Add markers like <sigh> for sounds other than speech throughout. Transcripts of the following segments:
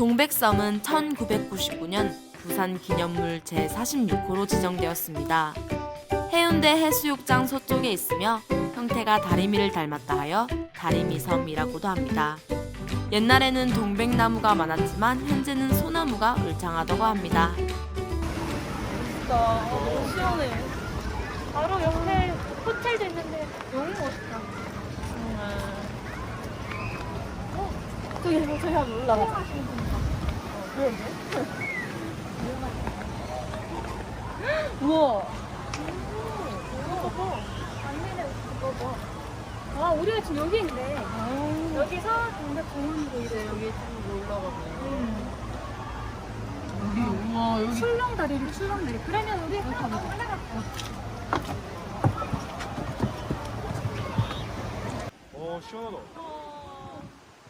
동백섬은 1999년 부산 기념물 제46호로 지정되었습니다. 해운대 해수욕장 서쪽에 있으며 형태가 다리미를 닮았다 하여 다리미섬이라고도 합니다. 옛날에는 동백나무가 많았지만 현재는 소나무가 울창하다고 합니다. 진짜 아, 너무 시원해. 바로 옆에 호텔도 있는데 너무 멋있다. 어, 저기 저기 한번. 그런데? 우와. 아, 우리가 지금 여기 있는데 여기서 동백 공원으로 이제 여기 쭉 올라가네. 우리 우와 여기 출렁다리를 출렁다리. 그러면 우리 한번 올라갈까? 오 시원하다.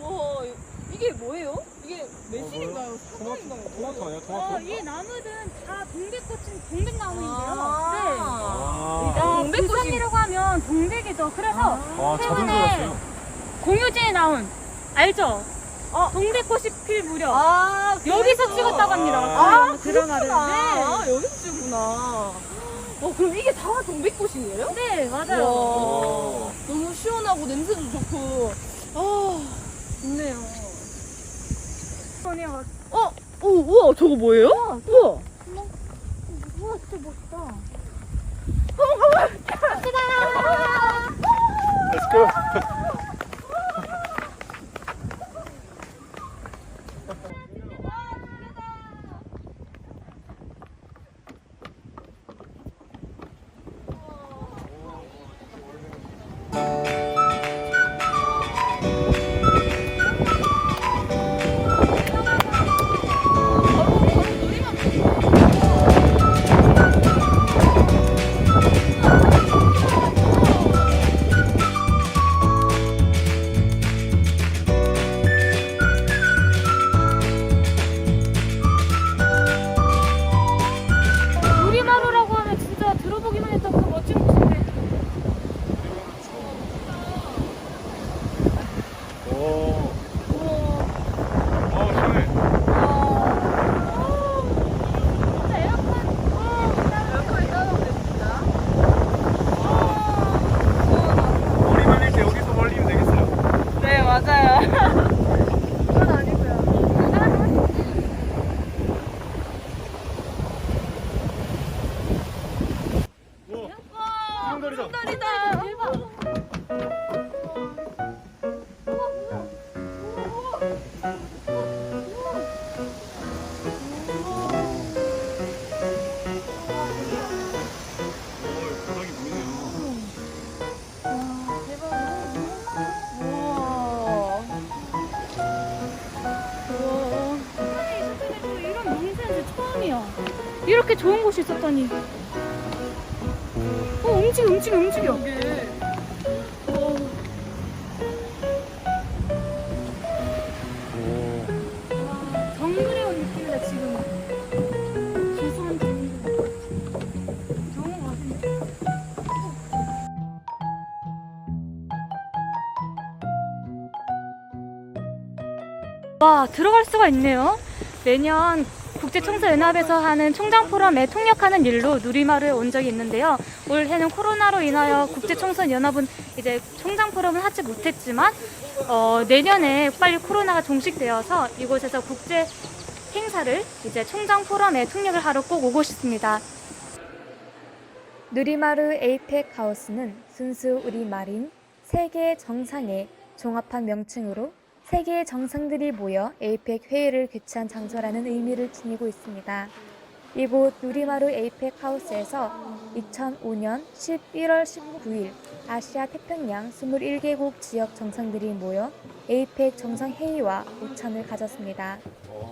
와 이게 뭐예요? 이게 매실인가요? 토마토 토마토 아니야 어, 토마토? 이 나무는 다 동백꽃인 동백나무인데요. 아. 네. 아, 어, 부산이라고 하면 동백이죠. 그래서 아 자동 들어갔어요. 공유제에 나온 알죠? 동백꽃이 필 무렵 아, 여기서 찍었다고 합니다. 아, 그 드라마를. 아, 네. 여기서 찍구나. 어, 그럼 이게 다 동백꽃이에요? 네, 맞아요. 오. 너무 시원하고 냄새도 좋고. 아, 좋네요. 와- 어, 오, 우와, 저거 뭐예요? 우와. 우와, 진짜 멋있다. Let's go. <laughs> 다리다. 대박. 이렇게 좋은 곳이 있었다니. 어, 움직여, 움직여, 움직여. 오. 정글에 온 느낌이다, 지금. 부산 정글. 너무 멋있네. 와, 들어갈 수가 있네요. 매년 국제청소연합에서 하는 총장 포럼에 통역하는 일로 누리마루에 온 적이 있는데요. 올해는 코로나로 인하여 국제청소연합은 이제 총장 포럼을 하지 못했지만 어, 내년에 빨리 코로나가 종식되어서 이곳에서 국제 행사를 이제 총장 포럼에 통역을 하러 꼭 오고 싶습니다. 누리마루 에이펙 하우스는 순수 우리 말인 세계 정상의 종합한 명칭으로 세계의 정상들이 모여 에이펙 회의를 개최한 장소라는 의미를 지니고 있습니다. 이곳 누리마루 에이펙 하우스에서 2005년 11월 19일 아시아 태평양 21개국 지역 정상들이 모여 에이펙 정상회의와 오찬을 가졌습니다.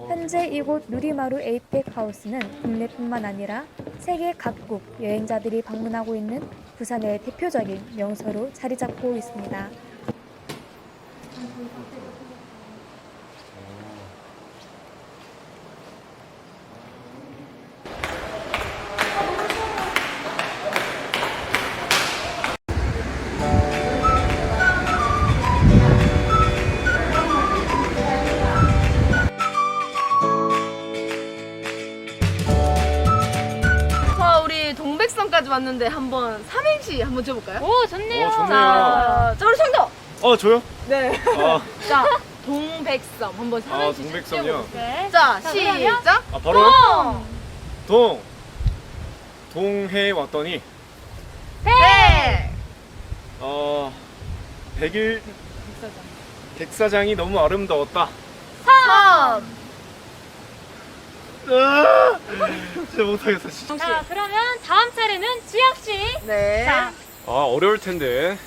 현재 이곳 누리마루 에이펙 하우스는 국내뿐만 아니라 세계 각국 여행자들이 방문하고 있는 부산의 대표적인 명소로 자리 잡고 있습니다. 동백섬까지 왔는데 한번 삼행시 한번 줘볼까요? 오, 좋네요. 오, 좋네요. 자, 자, 우리 청도. 어 저요? 네. 아, <laughs> 자, 동백섬 한번 아 삼행시 동백섬이요. 네. 자, 자, 그러면? 시작. 아 바로요? 동, 동 동해에 왔더니 백. 어 백일 백사장이 너무 아름다웠다. 섬. 아, 진짜 못하겠어 진짜. 자, 그러면 다음 차례는 주혁 씨. 네. 자, 아 어려울 텐데.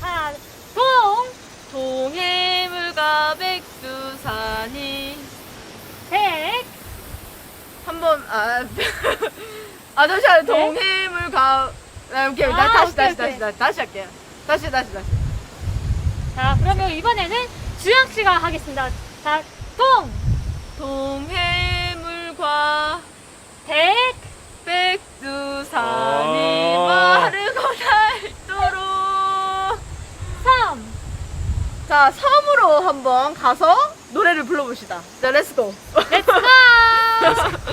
자, 동, 동해물과 백두산이 백, 한번 아, <laughs> 아 잠시만요. 네? 동해물과 아, 오케이. 나 아, 다시 오케이, 다시 오케이. 다시 다시 다시 할게요. 다시 다시 다시. 자, 그러면 이번에는 주혁 씨가 하겠습니다. 자, 동, 동해 물과 백, 백두산이 아. 마르고 닳도록 섬. 자 섬으로 한번 가서 노래를 불러봅시다 자 렛츠고 렛츠고! <laughs>